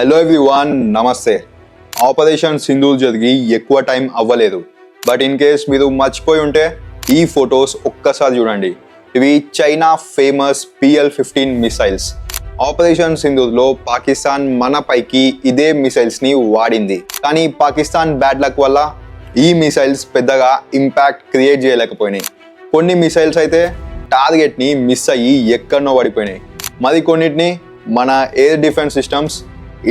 Hello everyone నమస్తే. Operation Sindoor జరిగి ఎక్కువ టైం అవ్వలేదు. బట్ ఇన్ కేస్ మీరు మర్చిపోయి ఉంటే ఈ ఫొటోస్ ఒక్కసారి చూడండి. ఇవి China famous PL fifteen missiles operation సింధూర్లో Pakistan మన పైకి ఇదే మిసైల్స్ని వాడింది. కానీ పాకిస్తాన్ బ్యాడ్ లక్ వల్ల ఈ మిసైల్స్ పెద్దగా ఇంపాక్ట్ క్రియేట్ చేయలేకపోయినాయి. కొన్ని మిసైల్స్ అయితే టార్గెట్ని మిస్ అయ్యి ఎక్కడనో పడిపోయినాయి. మరి కొన్నిటిని మన ఎయిర్ డిఫెన్స్ సిస్టమ్స్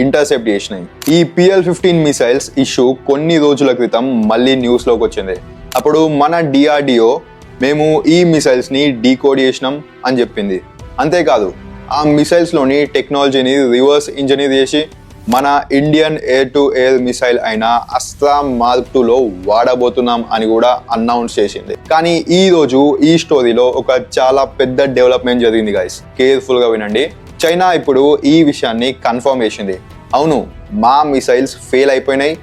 ఇంటర్సెప్ట్ చేసినాయి. ఈ పిఎల్ ఫిఫ్టీన్ మిసైల్స్ ఇష్యూ కొన్ని రోజుల క్రితం మళ్ళీ న్యూస్లోకి వచ్చింది. అప్పుడు మన డిఆర్డిఓ మేము ఈ మిసైల్స్ని డీకోడ్ చేసినాం అని చెప్పింది. అంతేకాదు ఆ మిసైల్స్లోని టెక్నాలజీని రివర్స్ ఇంజనీర్ చేసి మన Indian air to air missile అయిన అస్త్రా మార్క్ టూలో వాడబోతున్నాం అని కూడా అనౌన్స్ చేసింది. కానీ ఈ రోజు ఈ స్టోరీలో ఒక చాలా పెద్ద డెవలప్మెంట్ జరిగింది గైస్ కేర్ఫుల్గా వినండి. చైనా ఇప్పుడు ఈ విషయాన్ని కన్ఫర్మ్ చేసింది. అవును మా మిసైల్స్ ఫెయిల్ అయిపోయినాయి.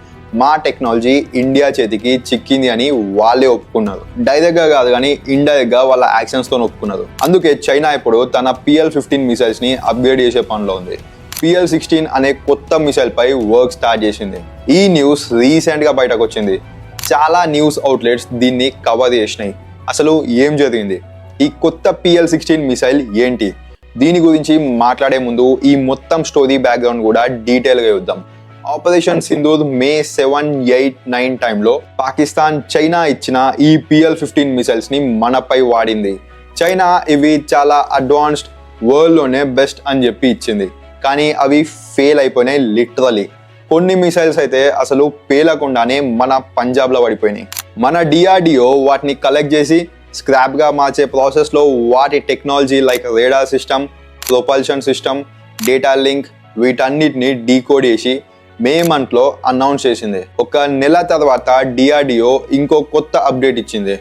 మా టెక్నాలజీ ఇండియా చేతికి చిక్కింది అని వాళ్ళే ఒప్పుకున్నారు. డైరెక్ట్గా కాదు కానీ ఇండైరెక్ట్గా వాళ్ళ యాక్షన్స్తో ఒప్పుకున్నారు. అందుకే చైనా ఇప్పుడు తన పిఎల్ ఫిఫ్టీన్ మిసైల్స్ని అప్గ్రేడ్ చేసే పనిలో ఉంది. పిఎల్ సిక్స్టీన్ అనే కొత్త మిసైల్ పై వర్క్ స్టార్ట్ చేసింది. ఈ న్యూస్ రీసెంట్గా బయటకు వచ్చింది చాలా న్యూస్ అవుట్లెట్స్ దీన్ని కవర్ చేసినాయి. అసలు ఏం జరిగింది? ఈ కొత్త పిఎల్ సిక్స్టీన్ మిసైల్ ఏంటి? దీని గురించి మాట్లాడే ముందు ఈ మొత్తం స్టోరీ బ్యాక్గ్రౌండ్ కూడా డీటెయిల్గా చూద్దాం. Operation Sindoor May seven eight nine టైంలో పాకిస్తాన్ చైనా ఇచ్చిన ఈ పిఎల్ ఫిఫ్టీన్ మిసైల్స్ని మనపై వాడింది. చైనా ఇవి చాలా అడ్వాన్స్డ్ వరల్డ్లోనే బెస్ట్ అని చెప్పి ఇచ్చింది. కానీ అవి ఫెయిల్ అయిపోయినాయి లిటరలీ కొన్ని మిసైల్స్ అయితే అసలు పేలకుండానే మన పంజాబ్లో పడిపోయినాయి. మన డిఆర్డిఓ వాటిని కలెక్ట్ చేసి స్క్రాప్గా మార్చే ప్రాసెస్లో వాటి technology like radar system propulsion system data link వీటన్నిటిని డీకోడ్ చేసి మే మంత్లో అనౌన్స్ చేసింది. ఒక నెల తర్వాత డిఆర్డిఓ ఇంకో కొత్త అప్డేట్ ఇచ్చింది.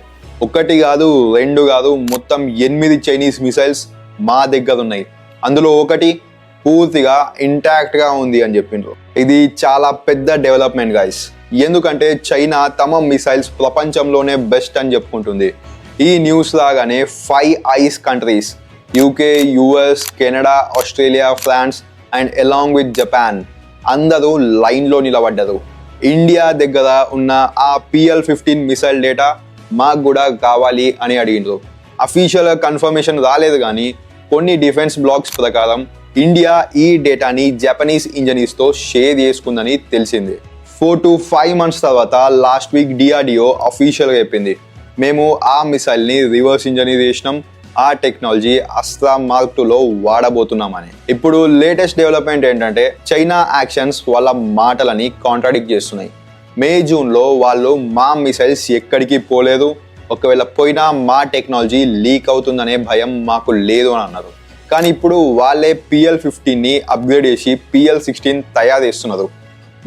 ఒకటి కాదు రెండు కాదు మొత్తం ఎనిమిది చైనీస్ మిసైల్స్ మా దగ్గర ఉన్నాయి. అందులో ఒకటి పూర్తిగా ఇంటాక్ట్గా ఉంది అని చెప్పిండ్రు. ఇది చాలా పెద్ద డెవలప్మెంట్ గైస్ ఎందుకంటే చైనా తమ మిసైల్స్ ప్రపంచంలోనే బెస్ట్ అని చెప్పుకుంటుంది. ఈ న్యూస్ లాగానే five eyes countries UK US Canada Australia France and along with Japan అందరూ లైన్లో నిలబడ్డారు. ఇండియా దగ్గర ఉన్న ఆ పిఎల్ ఫిఫ్టీన్ మిసైల్ డేటా మాకు కూడా కావాలి అని అడిగినారు అఫీషియల్ కన్ఫర్మేషన్ రాలేదు కానీ కొన్ని డిఫెన్స్ బ్లాగ్స్ ప్రకారం ఇండియా ఈ డేటాని జపనీస్ ఇంజనీర్స్తో షేర్ చేసుకుందని తెలిసింది. ఫోర్ టు ఫైవ్ మంత్స్ తర్వాత లాస్ట్ వీక్ డిఆర్డిఓ అఫీషియల్గా చెప్పింది. మేము ఆ మిసైల్ని రివర్స్ ఇంజనీర్ చేసినాం. ఆ టెక్నాలజీ అస్త్రా మార్క్ టూలో వాడబోతున్నామని. ఇప్పుడు లేటెస్ట్ డెవలప్మెంట్ ఏంటంటే చైనా యాక్షన్స్ వాళ్ళ మాటలని కాంట్రాడిక్ట్ చేస్తున్నాయి. మే జూన్లో వాళ్ళు మా మిసైల్స్ ఎక్కడికి పోలేదు. ఒకవేళ పోయినా మా టెక్నాలజీ లీక్ అవుతుందనే భయం మాకు లేదు అని అన్నారు. కానీ ఇప్పుడు వాళ్ళే పిఎల్ ఫిఫ్టీన్ని అప్గ్రేడ్ చేసి పిఎల్ సిక్స్టీన్ తయారు చేస్తున్నారు.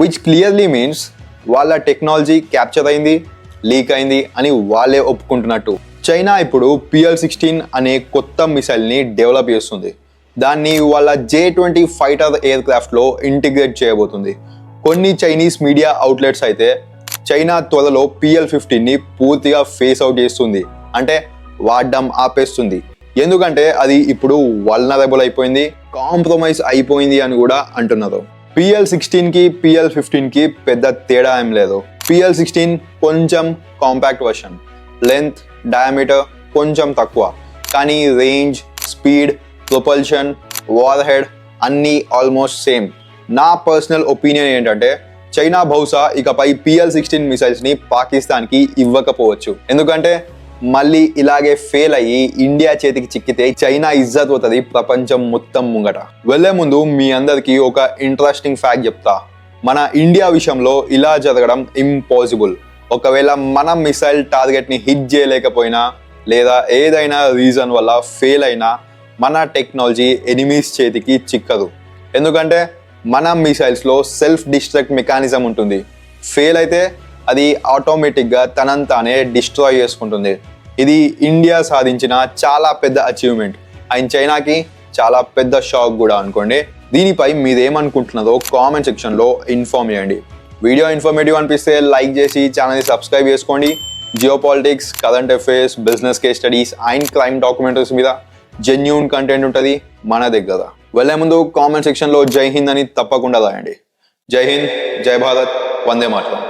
విచ్ క్లియర్లీ మీన్స్ వాళ్ళ టెక్నాలజీ క్యాప్చర్ అయింది. లీక్ అయింది అని వాళ్ళే ఒప్పుకుంటున్నట్టు. చైనా ఇప్పుడు పిఎల్ సిక్స్టీన్ అనే కొత్త మిసైల్ని డెవలప్ చేస్తుంది. దాన్ని వాళ్ళ జే ట్వంటీ ఫైటర్ ఎయిర్ క్రాఫ్ట్లో ఇంటిగ్రేట్ చేయబోతుంది. కొన్ని చైనీస్ మీడియా అవుట్లెట్స్ అయితే చైనా త్వరలో పిఎల్ ఫిఫ్టీన్ని పూర్తిగా ఫేస్ అవుట్ చేస్తుంది. అంటే వాడడం ఆపేస్తుంది. ఎందుకంటే అది ఇప్పుడు వల్నరబుల్ అయిపోయింది కాంప్రమైజ్ అయిపోయింది అని కూడా అంటున్నారు. పిఎల్ సిక్స్టీన్కి పిఎల్ ఫిఫ్టీన్కి పెద్ద తేడా ఏం లేదు. పిఎల్ సిక్స్టీన్ కొంచెం కాంపాక్ట్ వర్షన్ లెంత్ డయామీటర్ కొంచెం తక్కువ. కానీ range speed propulsion warhead అన్నీ ఆల్మోస్ట్ సేమ్ నా పర్సనల్ ఒపీనియన్ ఏంటంటే చైనా బహుశా ఇకపై పిఎల్ సిక్స్టీన్ మిసైల్స్ని పాకిస్తాన్కి ఇవ్వకపోవచ్చు. ఎందుకంటే మళ్ళీ ఇలాగే ఫెయిల్ అయ్యి ఇండియా చేతికి చిక్కితే చైనా ఇజ్జత్ అవుతుంది ప్రపంచం మొత్తం ముంగట. వెళ్ళే ముందు మీ అందరికీ ఒక ఇంట్రెస్టింగ్ ఫ్యాక్ట్ చెప్తా. మన ఇండియా విషయంలో ఇలా జరగడం ఇంపాసిబుల్ ఒకవేళ మన మిసైల్ టార్గెట్ని హిట్ చేయలేకపోయినా లేదా ఏదైనా రీజన్ వల్ల ఫెయిల్ అయినా మన టెక్నాలజీ ఎనిమీస్ చేతికి చిక్కదు. ఎందుకంటే మన మిసైల్స్లో సెల్ఫ్ డిస్ట్రక్ట్ మెకానిజం ఉంటుంది. ఫెయిల్ అయితే అది ఆటోమేటిక్గా తనంతానే డిస్ట్రాయ్ చేసుకుంటుంది. ఇది ఇండియా సాధించిన చాలా పెద్ద అచీవ్మెంట్ అండ్ చైనాకి చాలా పెద్ద షాక్ కూడా అనుకోండి. దీనిపై మీరేమనుకుంటున్నదో కామెంట్ సెక్షన్లో ఇన్ఫార్మ్ చేయండి. వీడియో ఇన్ఫర్మేటివ్ అనిపిస్తే లైక్ చేసి ఛానల్ని సబ్స్క్రైబ్ చేసుకోండి. Geopolitics current affairs business case studies and crime documentaries మీద జెన్యున్ కంటెంట్ ఉంటుంది మన దగ్గర. వెళ్ళే ముందు కామెంట్ సెక్షన్లో జై హింద్ అని తప్పకుండా రాయండి. జై హింద్ జై భారత్ వందే మాట్లాడు